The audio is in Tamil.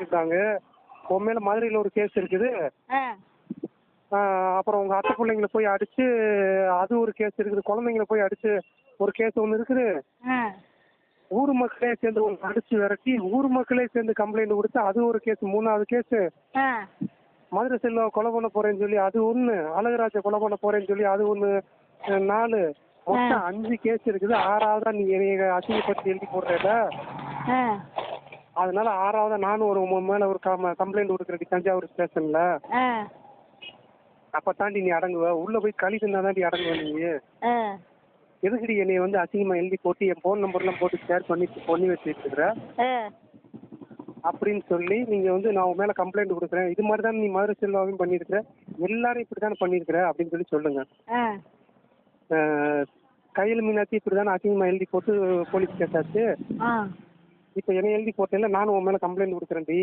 இருக்காங்க உன் மேல மதுரையில ஒரு கேஸ் இருக்குது. அப்புறம் உங்க அத்தை பிள்ளைங்களை போய் அடிச்சு அது ஒரு கேஸ் இருக்குது. குழந்தைங்களை போய் அடிச்சு ஒரு கேஸ் ஒன்று இருக்குது. ஊர் மக்களே சேர்ந்து அடிச்சு விரட்டி ஊர் மக்களே சேர்ந்து கம்ப்ளைண்ட் கொடுத்து அது ஒரு கேஸ் மூணாவது கேஸ் மதுரை செல்வம் கொலை பண்ண போறேன்னு சொல்லி அது ஒண்ணு. அழகராஜ கொலை பண்ண போறேன்னு சொல்லி அது ஒண்ணு. நாலு. மொத்தம் அஞ்சு கேஸ் இருக்குது. ஆறாவதா நீ என்னைய அசிங்கப்படுத்தி எழுதி போடுறல அதனால ஆறாவதா நானும் ஒரு உன் மேல ஒரு கம்ப்ளைண்ட் கொடுக்குறேன் தஞ்சாவூர் ஸ்டேஷன்ல அப்ப தாண்டி நீ அடங்குவ. உள்ள போய் களி தின்னா தாண்டி அடங்குவ நீ. எதுக்குடி என்னைய வந்து அசிங்கமா எழுதி போட்டு என் ஃபோன் நம்பர்லாம் போட்டு ஷேர் பண்ணி பண்ணி வச்சுட்டு இருக்கிற அப்படின்னு சொல்லி நீங்க வந்து நான் உன் மேல கம்ப்ளைண்ட் கொடுக்குறேன். இது மாதிரி தான் நீ மதுரை செல்வாவையும் பண்ணியிருக்கிற? எல்லாரும் இப்படி தானே பண்ணியிருக்கிற? அப்படின்னு சொல்லி சொல்லுங்க. கையில் மீனாட்சி இப்படி தானே அசிங்கமா எழுதி போட்டு போலீஸ் ஆ. இப்போ என்ன எழுதி போட்டேன்ல நானும் உன் மேல கம்ப்ளைண்ட் கொடுக்குறேன்டி.